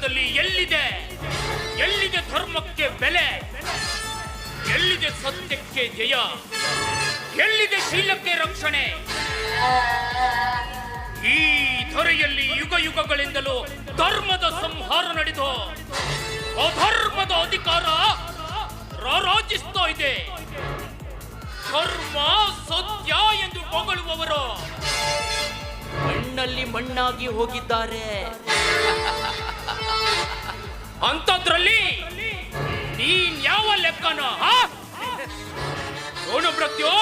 ಕಲಿಯುಗದಲ್ಲಿ ಎಲ್ಲಿದೆ? ಎಲ್ಲಿದೆ ಧರ್ಮಕ್ಕೆ ಬೆಲೆ? ಎಲ್ಲಿದೆ ಸತ್ಯಕ್ಕೆ ಜಯ ಎಲ್ಲಿದೆ ಶೀಲಕ್ಕೆ ರಕ್ಷಣೆ? ಈ ಧರೆಯಲ್ಲಿ ಯುಗ ಯುಗಗಳಿಂದಲೂ ಧರ್ಮದ ಸಂಹಾರ ನಡೆದು, ಅಧರ್ಮದ ಅಧಿಕಾರ ರಾರಾಜಿಸ್ತಾ ಇದೆ. ಧರ್ಮ ಸತ್ಯ ಎಂದು ಹೊಗಳುವವರು. ಮಣ್ಣಲ್ಲಿ ಮಣ್ಣಾಗಿ ಹೋಗಿದ್ದಾರೆ. ಅಂತದ್ರಲ್ಲಿ ನೀನ್ ಯಾವ ಲೆಕ್ಕನ ಸೋನು ಮೃತ್ಯು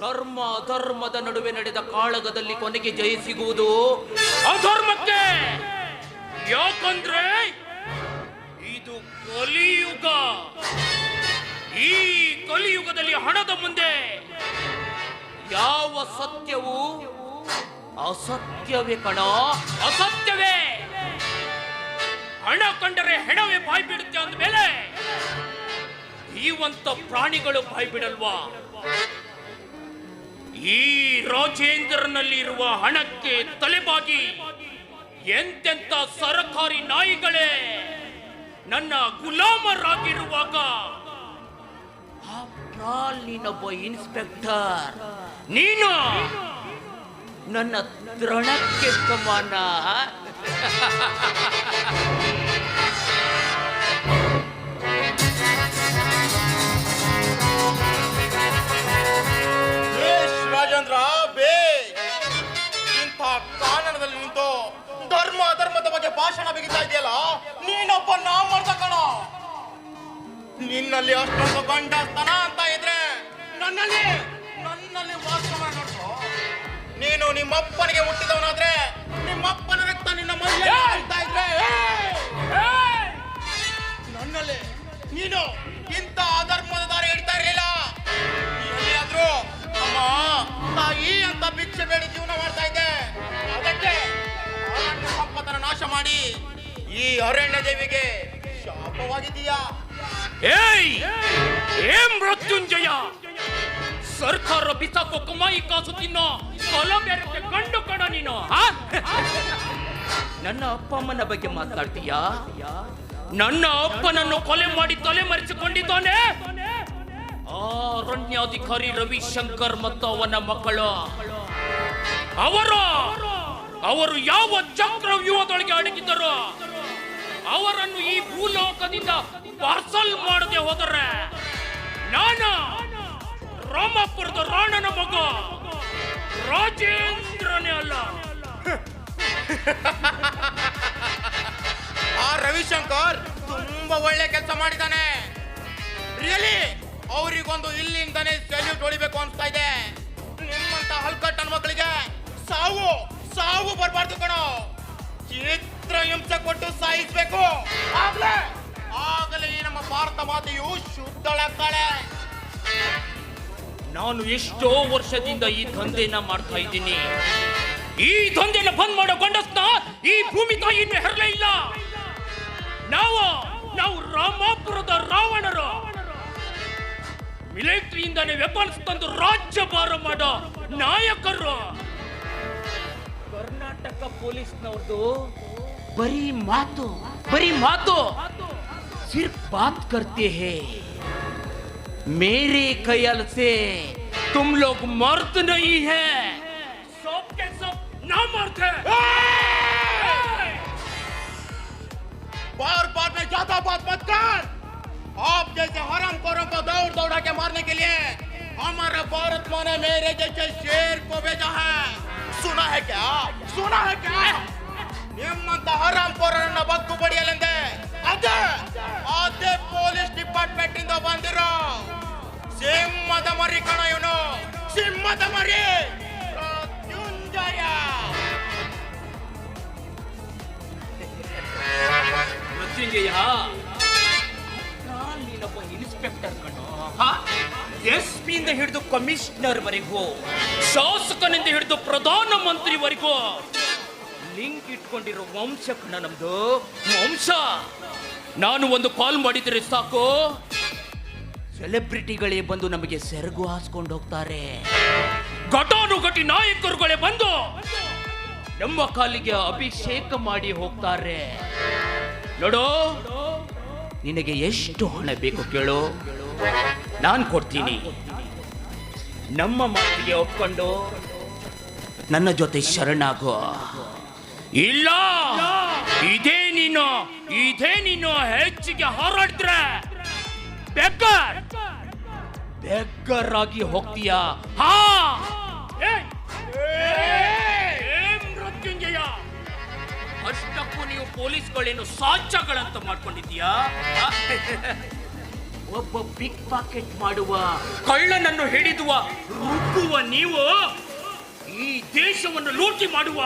ಧರ್ಮ ಅಧರ್ಮದ ನಡುವೆ ನಡೆದ ಕಾಳಗದಲ್ಲಿ ಕೊನೆಗೆ ಜಯ ಸಿಗುವುದು? ಅಧರ್ಮಕ್ಕೆ? ಯಾಕಂದ್ರೆ ಇದು ಕಲಿಯುಗ. ಈ ಕಲಿಯುಗದಲ್ಲಿ ಹಣದ ಮುಂದೆ ಯಾವ ಸತ್ಯವು ಅಸತ್ಯವೇ ಕಣ? ಅಸತ್ಯವೇ? ಹಣ ಕಂಡರೆ ಹೆಣವೇ ಬಾಯಿ ಬಿಡುತ್ತೆ ಅಂದ್ಮೇಲೆ ಜೀವಂತ ಪ್ರಾಣಿಗಳು ಬಾಯಿ ಬಿಡಲ್ವಾ ಈ ರಾಜೇಂದ್ರನಲ್ಲಿ ಇರುವ ಹಣಕ್ಕೆ ತಲೆಬಾಗಿ ಎಂತೆಂತ ಸರಕಾರಿ ನಾಯಿಗಳೇ ನನ್ನ ಗುಲಾಮರಾಗಿರುವಾಗ ನೀನೊಬ್ಬ ಇನ್ಸ್ಪೆಕ್ಟರ್, ನೀನು ನನ್ನ ತೃಣಕ್ಕೆ ಸಮಾನ ಭಾಷಣ ಬಿಗಿತಾ ಇದೆಯಲ್ಲ? ನೀನೊಬ್ಬ ನಾಮರ್ದ ಮಾಡ್ತಕ್ಕಣ ನಿನ್ನಲ್ಲಿ ಅಷ್ಟೊಂದು ಗಂಡಸ್ತನ ಅಂತ ಇದ್ರೆ ನನ್ನಲ್ಲಿ ನನ್ನಲ್ಲಿ ವಾಸ್ತವ ನೋಡ್ಕೊ ನೀನು ನಿಮ್ಮಪ್ಪನಿಗೆ ಹುಟ್ಟಿದವನಾದ್ರೆ ನಿಮ್ಮಪ್ಪನ ಅರಣ್ಯ ದೇವಿಗೆ ಶಾಪವಾಗಿದೆಯಾ ಏಯ್! ಏ ಮೃತ್ಯುಂಜಯ? ಸರ್ಕಾರ ಬಿಸಾಕೋ ಕಮಾಯಿ ಕಾಸು ತಿನ್ನೋ ಕೊಲಬೇರಕ್ಕೆ ಕಂಡು ಕಣ ನೀನು? ನನ್ನ ಅಪ್ಪ ಅಮ್ಮನ ಬಗ್ಗೆ ಮಾತಾಡ್ತೀಯಾ? ನನ್ನ ಅಪ್ಪನನ್ನು ಕೊಲೆ ಮಾಡಿ ತಲೆ ಮರೆಸಿಕೊಂಡಿದ್ದಾನೆ? ಅರಣ್ಯಾಧಿಕಾರಿ ರವಿಶಂಕರ್ ಮತ್ತು ಅವನ ಮಕ್ಕಳು. ಅವರು ಅವರು ಯಾವ ಚಕ್ರವ್ಯೂಹದೊಳಗೆ ಅಡಗಿದ್ದರು? ಅವರನ್ನು ಈ ಭೂಲೋಕದಿಂದ ಪಾರ್ಸಲ್ ಮಾಡದೆ ಹೋದರೆ ನಾನು ರಾಮಪುರದ ರಾಣನ ಮಗ, ರಾಜೇಂದ್ರನೇ ಅಲ್ಲ. ಆ ರವಿಶಂಕರ್ ತುಂಬಾ ಒಳ್ಳೆ ಕೆಲಸ ಮಾಡಿದ್ದಾನೆ. ರಿಯಲಿ ಅವರಿಗೊಂದು ಇಲ್ಲಿಂದನೇ ಸೆಲ್ಯೂಟ್ ಹೊಡಿಬೇಕು ಅನ್ಸ್ತಾ ಇದೆ. ನಿಮ್ಮಂತ ಹಲ್ಕಟ್ಟನ್ ಮಕ್ಕಳಿಗೆ ಸಾವು ಸಾವು ಬರಬಾರ್ದು ಕಣೋ. ಹಿಂಸೆ ಕೊಟ್ಟು ಸಾಯಿಸ್ಬೇಕು. ಆಗ್ಲೇ. ಆಗಲೇ ಈ ನಮ್ಮ ಭಾರತ ಮಾತೆಯು ಶುದ್ಧಳಾಗ್ತಾಳೆ ನಾನು ಎಷ್ಟೋ ವರ್ಷದಿಂದ ಈ ದಂಧೆನ ಮಾಡ್ತಾ ಇದ್ದೀನಿ. ಈ ದಂಧೆನ ಬಂದ್ ಮಾಡೋ ಗಂಡಸ್ನ ಈ ಭೂಮಿ ತಾಯಿ ಇನ್ನು ಹೆರಲೇ ಇಲ್ಲ. ನಾವು ನಾವು ರಾಮಾಪುರದ ರಾವಣರು. ಮಿಲಿಟರಿಯಿಂದಾನೆ ವೆಪನ್ಸ್ ತಂದು ರಾಜ್ಯಭಾರ ಮಾಡೋ ನಾಯಕರು. ಕರ್ನಾಟಕ ಪೊಲೀಸ್ನವ್ರದ್ದು बड़ी मातो बड़ी मातो। सिर्फ़ बात करते हैं। मेरे ख्याल से तुम लोग मर्द नहीं है। सब के सब ना मर्द है। बार बार में ज़्यादा बात मत कर। आप जैसे हराम करों को दौड़ दौड़ा के मारने के लिए हमारा भारत माने मेरे जैसे शेर को भेजा है। सुना है क्या? सुना है क्या? ನಿಮ್ಮಂತ ಹರಾಮ್ ಪೋರನ್ನ ಬಗ್ಗು ಬಡಿಯಲೆಂದೆ? ಅದೇ ಅದೇ ಪೊಲೀಸ್ ಡಿಪಾರ್ಟ್ಮೆಂಟ್ ಇಂದ ಬಂದಿರೋ ಸಿಂಹದ ಮರಿ ಕಣ ಇವನು. ಸಿಂಹದ ಮರಿ! ಪ್ರತ್ಯುಂಜಯ! ಮೃತ್ಯುಂಜಯ ನೀನೊಬ್ಬ ಇನ್ಸ್ಪೆಕ್ಟರ್ ಕಣೋ. ಎಸ್ ಪಿಯಿಂದ ಹಿಡಿದು ಕಮಿಷನರ್ ವರೆಗೂ ಶಾಸಕನಿಂದ ಹಿಡಿದು ಪ್ರಧಾನ ಮಂತ್ರಿವರೆಗೂ ಲಿಂಕ್ ಇಟ್ಕೊಂಡಿರೋ ವಂಶ ಕಣ ನಮ್ದು. ವಂಶ! ನಾನು ಒಂದು ಕಾಲ್ ಮಾಡಿದ್ರೆ ಸಾಕು. ಸೆಲೆಬ್ರಿಟಿಗಳೇ ಬಂದು ನಮಗೆ ಸೆರಗು ಹಾಸ್ಕೊಂಡು ಹೋಗ್ತಾರೆ. ಘಟಾನುಘಟಿ ನಾಯಕರುಗಳೇ ಬಂದು ನಮ್ಮ ಕಾಲಿಗೆ ಅಭಿಷೇಕ ಮಾಡಿ ಹೋಗ್ತಾರೆ. ನೋಡು, ನಿನಗೆ ಎಷ್ಟು ಹಣ ಬೇಕು ಕೇಳು. ನಾನು ಕೊಡ್ತೀನಿ. ನಮ್ಮ ಮಾತಿಗೆ ಒಪ್ಕೊಂಡು ನನ್ನ ಜೊತೆ ಶರಣಾಗು. ಇಲ್ಲ. ಇದೇ ನೀನು ಇದೇ ನೀನು ಹೆಚ್ಚಿಗೆ ಹಾರಾಡಿದ್ರೆ. ಬೆಕ್ಕರ್. ಬೆಕ್ಕರ್ ಆಗಿ ಹೋಗ್ತೀಯಾ? ಹಾ. ಮೃತ್ಯುಂಜಯ? ಅಷ್ಟಕ್ಕೂ ನೀವು ಪೊಲೀಸ್ಗಳೇನು ಸಾಚಗಳಂತ ಮಾಡ್ಕೊಂಡಿದ್ದೀಯಾ? ಒಬ್ಬ ಬಿಗ್ ಪಾಕೆಟ್ ಮಾಡುವ, ಕಳ್ಳನನ್ನು ಹಿಡಿದುವ, ರುಬ್ಬುವ ನೀವು ಈ ದೇಶವನ್ನು ಲೂಟಿ ಮಾಡುವ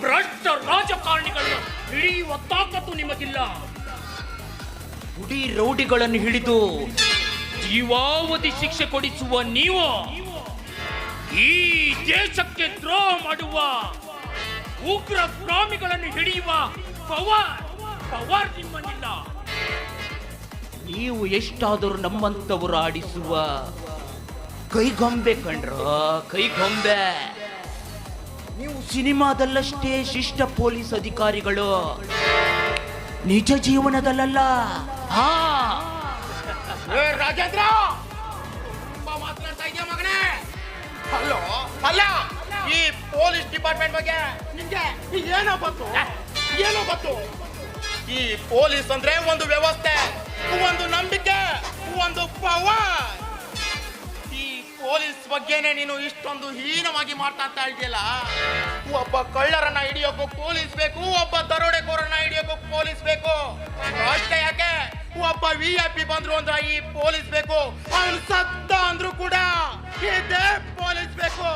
ಭ್ರಷ್ಟ ರಾಜಕಾರಣಿಗಳನ್ನು ಹಿಡಿಯುವ ತಾಕತ್ತು ನಿಮಗಿಲ್ಲ. ಗುಡಿ ರೌಡಿಗಳನ್ನು ಹಿಡಿದು ಜೀವಾವಧಿ ಶಿಕ್ಷೆ ಕೊಡಿಸುವ ನೀವು ಈ ದೇಶಕ್ಕೆ ದ್ರೋಹ ಮಾಡುವ ಉಗ್ರ ಸ್ವಾಮಿಗಳನ್ನು ಹಿಡಿಯುವ ಪವರ್ ಪವರ್ ನಿಮ್ಮನ್ನಿಲ್ಲ ನೀವು ಎಷ್ಟಾದರೂ ನಮ್ಮಂತವರು ಆಡಿಸುವ ಕೈಗೊಂಬೆ ಕಂಡ್ರ ಕೈಗೊಂಬೆ. ನೀವು ಸಿನಿಮಾದಲ್ಲಷ್ಟೇ ಶಿಷ್ಟ ಪೊಲೀಸ್ ಅಧಿಕಾರಿಗಳು. ನಿಜ ಜೀವನದಲ್ಲ ರಾಜೇಂದ್ರ! ತುಂಬಾ ಮಾತನಾಡ್ತಾ ಇದೆಯಾ ಮಗನೇ? ಹಲೋ? ಅಲ್ಲ ಈ ಪೊಲೀಸ್ ಡಿಪಾರ್ಟ್ಮೆಂಟ್ ಬಗ್ಗೆ ನಿಮ್ಗೆ ಏನೋ ಗೊತ್ತು? ಏನೋ ಗೊತ್ತು? ಈ ಪೊಲೀಸ್ ಅಂದ್ರೆ ಒಂದು ವ್ಯವಸ್ಥೆ ಒಂದು ನಂಬಿಕೆ ಒಂದು ಬಗ್ಗೆನೆ ನೀನು ಇಷ್ಟೊಂದು ಹೀನವಾಗಿ ಮಾತಾಡ್ತಾ ಇದೆಯಲ್ಲ ಒಬ್ಬ ಕಳ್ಳರನ್ನ ಹಿಡಿಯೋಕ್ಕೂ ಪೊಲೀಸ್ ಬೇಕು, ಒಬ್ಬ ದರೋಡೆಕೋರನ್ನ ಹಿಡಿಯೋಕ್ಕೂ ಪೊಲೀಸ್ ಬೇಕು. ಅಷ್ಟೇ ಯಾಕೆ? ಒಬ್ಬ ವಿ ಐ ಪಿ ಬಂದ್ರು ಅಂದ್ರ ಈ ಪೊಲೀಸ್ ಬೇಕು. ಅವ್ನು ಸತ್ತ ಅಂದ್ರು ಕೂಡ ಇದೇ ಪೊಲೀಸ್ ಬೇಕು.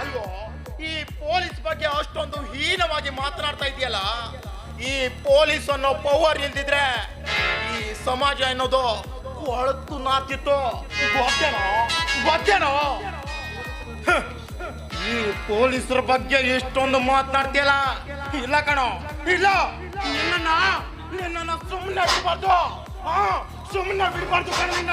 ಅಯ್ಯೋ, ಈ ಪೊಲೀಸ್ ಬಗ್ಗೆ ಅಷ್ಟೊಂದು ಹೀನವಾಗಿ ಮಾತನಾಡ್ತಾ ಇದೆಯಲ್ಲ? ಈ ಪೊಲೀಸ್ ಅನ್ನೋ ಪವರ್ ಇಲ್ದಿದ್ರೆ ಈ ಸಮಾಜ ಅನ್ನೋದು ಕೊಳತು ನಾತಿತ್ತು. ಗೊತ್ತೇನೋ ಗೊತ್ತೇನೋ ಈ ಪೊಲೀಸರ ಬಗ್ಗೆ ಎಷ್ಟೊಂದು ಮಾತನಾಡ್ತೀಯಲ್ಲ? ಇಲ್ಲ ಕಣೋ. ಇಲ್ಲ. ನಿನ್ನ ನಿನ್ನ ಸುಮ್ಮನೆ ಬಿಡಬಾರ್ದು. ಸುಮ್ಮನೆ ಬಿಡಬಾರ್ದು ಕಣ ನಿನ್ನ.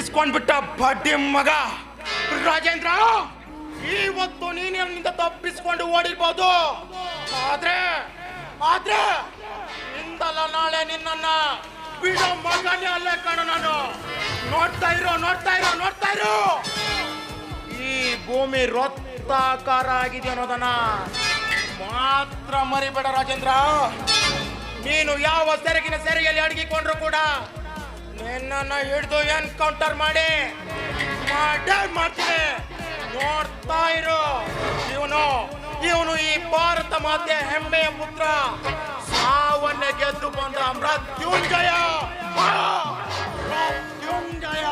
ತಪ್ಪಿಸ್ಕೊಂಡ್ಬಿಟ್ಟ ಬಡ್ಡಿ ಮಗ. ರಾಜೇಂದ್ರ ಇವತ್ತು ನೀನಿಂದ ತಪ್ಪಿಸ್ಕೊಂಡು ಓಡಿರ್ಬೋದು? ಆದ್ರೆ ಆದ್ರೆ ಇಂದಲ್ಲ ನಾಳೆ ನಿನ್ನನ್ನ. ಬಿಡೋ ಮಗನೇ ಅಲ್ಲೇ ಕಾಣು ನಾನು. ನೋಡ್ತಾ ಇರೋ ನೋಡ್ತಾ ಇರೋ ನೋಡ್ತಾ ಇರೋ. ಈ ಭೂಮಿ ರೊತ್ತಾಕಾರ ಆಗಿದೆ ಅನ್ನೋದನ್ನ ಮಾತ್ರ ಮರಿಬೇಡ ರಾಜೇಂದ್ರ. ನೀನು ಯಾವ ಸೆರಗಿನ ಸೆರೆಯಲ್ಲಿ ಅಡಗಿಕೊಂಡ್ರು ಕೂಡ ನಿನ್ನನ್ನ ಹಿಡಿದು ಎನ್ಕೌಂಟರ್ ಮಾಡಿ ಮಾಡೇ ಮಾಡ್ತೀನಿ ನೋಡ್ತಾ ಇರು. ಇವನು ಇವನು ಈ ಭಾರತ ಮಾತೆ ಹೆಮ್ಮೆಯ ಪುತ್ರ. ಸಾವನ್ನ ಗೆದ್ದು ಬಂದ ಮೃತ್ಯುಂಜಯ. ಮೃತ್ಯುಂಜಯ.